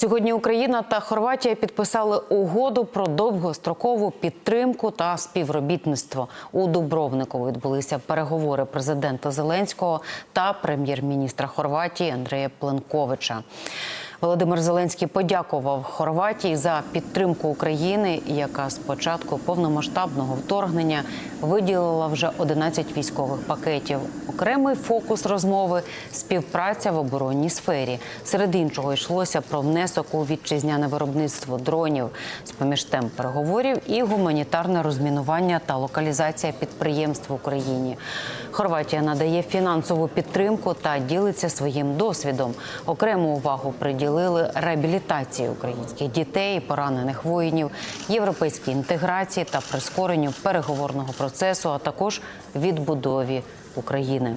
Сьогодні Україна та Хорватія підписали угоду про довгострокову підтримку та співробітництво. У Дубровнику відбулися переговори президента Зеленського та прем'єр-міністра Хорватії Андрея Пленковича. Володимир Зеленський подякував Хорватії за підтримку України, яка з початку повномасштабного вторгнення виділила вже 11 військових пакетів. Окремий фокус розмови співпраця в оборонній сфері. Серед іншого йшлося про внесок у вітчизняне виробництво дронів з поміж тем переговорів і гуманітарне розмінування та локалізація підприємств в Україні. Хорватія надає фінансову підтримку та ділиться своїм досвідом. Окрему увагу приділили реабілітації українських дітей, поранених воїнів, європейській інтеграції та прискоренню переговорного процесу, а також відбудові України.